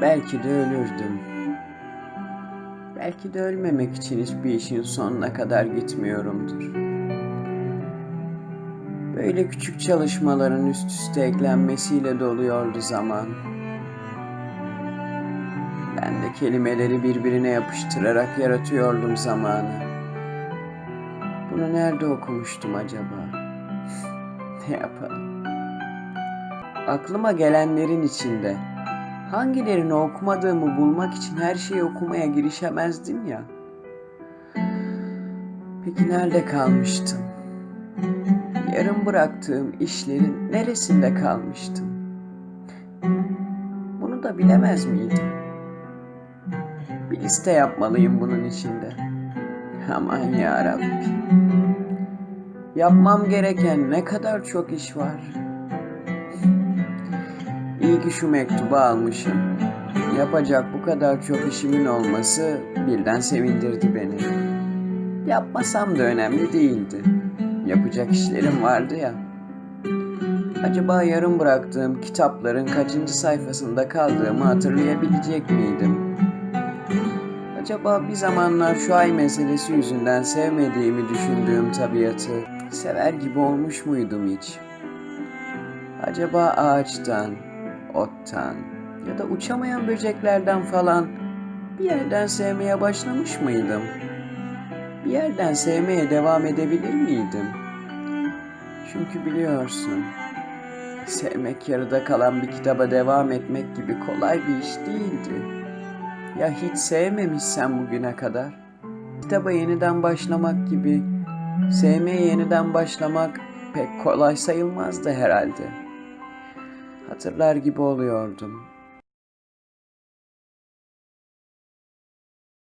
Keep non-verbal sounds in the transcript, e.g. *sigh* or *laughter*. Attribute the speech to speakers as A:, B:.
A: belki de ölürdüm. Belki de ölmemek için hiçbir işin sonuna kadar gitmiyorumdur. Böyle küçük çalışmaların üst üste eklenmesiyle doluyordu zaman. Ben de kelimeleri birbirine yapıştırarak yaratıyordum zamanı. Bunu nerede okumuştum acaba? *laughs* ne yapalım? Aklıma gelenlerin içinde hangilerini okumadığımı bulmak için her şeyi okumaya girişemezdim ya. Peki nerede kalmıştım? Yarım bıraktığım işlerin neresinde kalmıştım? Bunu da bilemez miydim? Bir liste yapmalıyım bunun içinde. Aman ya Rabbi. Yapmam gereken ne kadar çok iş var. İyi ki şu mektubu almışım. Yapacak bu kadar çok işimin olması birden sevindirdi beni. Yapmasam da önemli değildi. Yapacak işlerim vardı ya. Acaba yarım bıraktığım kitapların kaçıncı sayfasında kaldığımı hatırlayabilecek miydim? Acaba bir zamanlar şu ay meselesi yüzünden sevmediğimi düşündüğüm tabiatı sever gibi olmuş muydum hiç? Acaba ağaçtan, ottan ya da uçamayan böceklerden falan bir yerden sevmeye başlamış mıydım? Bir yerden sevmeye devam edebilir miydim? Çünkü biliyorsun, sevmek yarıda kalan bir kitaba devam etmek gibi kolay bir iş değildi. Ya hiç sevmemişsen bugüne kadar? Kitaba yeniden başlamak gibi sevmeye yeniden başlamak pek kolay sayılmazdı herhalde. Hatırlar gibi oluyordum.